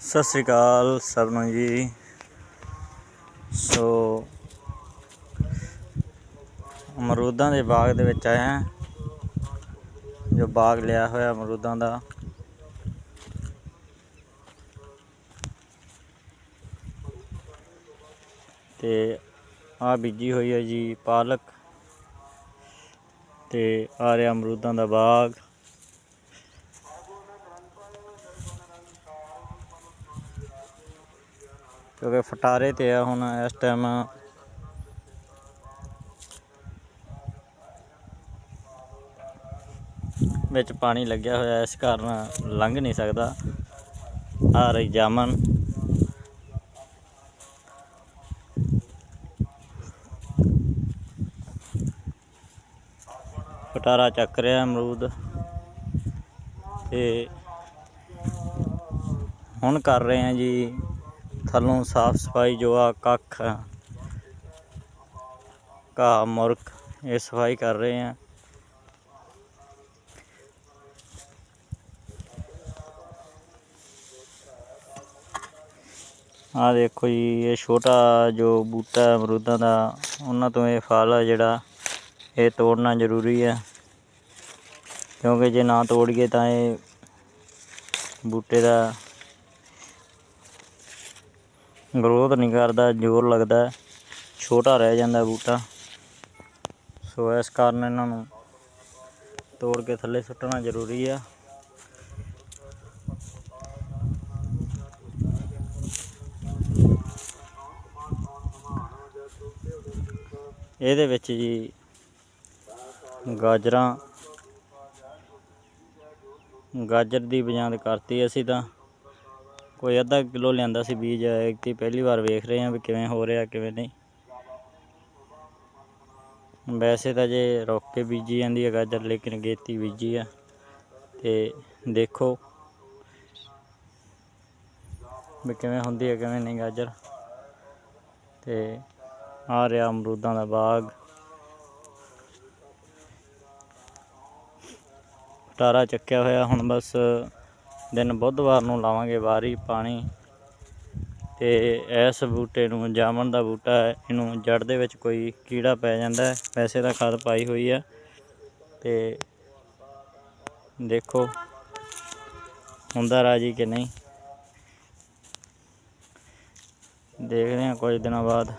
ਸਤਿ ਸ੍ਰੀ ਅਕਾਲ ਸਭ ਨੂੰ ਜੀ। ਸੋ, ਅਮਰੂਦਾਂ ਦੇ ਬਾਗ ਦੇ ਵਿੱਚ ਆਏ ਹਾਂ। ਜੋ ਬਾਗ ਲਿਆ ਹੋਇਆ ਅਮਰੂਦਾਂ ਦਾ। ਤੇ ਆ ਬੀਜੀ ਹੋਈ ਹੈ ਜੀ ਪਾਲਕ। ਤੇ ਆ ਰਿਹਾ ਅਮਰੂਦਾਂ ਦਾ ਬਾਗ। ਕਿਉਂਕਿ ਫਟਾਰੇ ਤੇ ਆ ਹੁਣ ਇਸ ਟਾਈਮ ਵਿੱਚ ਪਾਣੀ ਲੱਗਿਆ ਹੋਇਆ, ਇਸ ਕਾਰਨ ਲੰਘ ਨਹੀਂ ਸਕਦਾ। ਆ ਰਹੀ ਜਾਮਨ ਫਟਾਰਾ ਚੱਕ ਰਿਹਾ ਅਮਰੂਦ। ਤੇ ਹੁਣ ਕਰ ਰਹੇ ਆ ਜੀ ਥੱਲੋਂ ਸਾਫ਼ ਸਫ਼ਾਈ ਜੋ ਆ ਕੱਖ ਘਾਹ ਮੁਰਕ ਇਹ ਸਫ਼ਾਈ ਕਰ ਰਹੇ ਆ। ਆ ਦੇਖੋ ਜੀ, ਇਹ ਛੋਟਾ ਜੋ ਬੂਟਾ ਅਮਰੂਦਾਂ ਦਾ, ਉਹਨਾਂ ਤੋਂ ਇਹ ਫਲ ਆ ਜਿਹੜਾ, ਇਹ ਤੋੜਨਾ ਜ਼ਰੂਰੀ ਹੈ ਕਿਉਂਕਿ ਜੇ ਨਾ ਤੋੜੀਏ ਤਾਂ ਇਹ ਬੂਟੇ ਦਾ ਗਰੋਥ ਨਹੀਂ ਕਰਦਾ, ਜ਼ੋਰ ਲੱਗਦਾ, ਛੋਟਾ ਰਹਿ ਜਾਂਦਾ ਬੂਟਾ। ਸੋ ਇਸ ਕਾਰਨ ਇਹਨਾਂ ਨੂੰ ਤੋੜ ਕੇ ਥੱਲੇ ਸੁੱਟਣਾ ਜ਼ਰੂਰੀ ਆ। ਇਹਦੇ ਵਿੱਚ ਜੀ ਗਾਜਰਾਂ, ਗਾਜਰ ਦੀ ਬਜਾਂਦ ਕਰਤੀ ਅਸੀਂ ਤਾਂ। ਕੋਈ ਅੱਧਾ ਕਿਲੋ ਲਿਆਂਦਾ ਸੀ ਬੀਜ, ਇੱਕ ਪਹਿਲੀ ਵਾਰ ਵੇਖ ਰਹੇ ਹਾਂ ਵੀ ਕਿਵੇਂ ਹੋ ਰਿਹਾ, ਕਿਵੇਂ ਨਹੀਂ। ਵੈਸੇ ਤਾਂ ਜੇ ਰੁੱਕ ਕੇ ਬੀਜੀ ਜਾਂਦੀ ਹੈ ਗਾਜਰ, ਲੇਕਿਨ ਗੇਤੀ ਬੀਜੀ ਆ, ਤੇ ਦੇਖੋ ਵੀ ਕਿਵੇਂ ਹੁੰਦੀ ਹੈ, ਕਿਵੇਂ ਨਹੀਂ ਗਾਜਰ। ਤੇ ਆ ਰਿਹਾ ਅਮਰੂਦਾਂ ਦਾ ਬਾਗ। ਟਾਰਾ ਚੱਕਿਆ ਹੋਇਆ, ਹੁਣ ਬਸ ਦਿਨ ਬੁੱਧਵਾਰ ਨੂੰ ਲਾਵਾਂਗੇ ਵਾਰੀ ਪਾਣੀ। ਤੇ ਇਸ ਬੂਟੇ ਨੂੰ ਜਾਮਣ ਦਾ ਬੂਟਾ ਹੈ, ਇਹਨੂੰ ਜੜ ਦੇ ਵਿੱਚ ਕੋਈ ਕੀੜਾ ਪੈ ਜਾਂਦਾ ਹੈ ਵੈਸੇ ਤਾਂ ਖਾਦ ਪਾਈ ਹੋਈ ਹੈ। ਤੇ ਦੇਖੋ, ਹੁੰਦਾ ਰਾਜੀ ਕਿ ਨਹੀਂ? ਦੇਖਦੇ ਹਾਂ ਕੁਝ ਦਿਨਾਂ ਬਾਅਦ।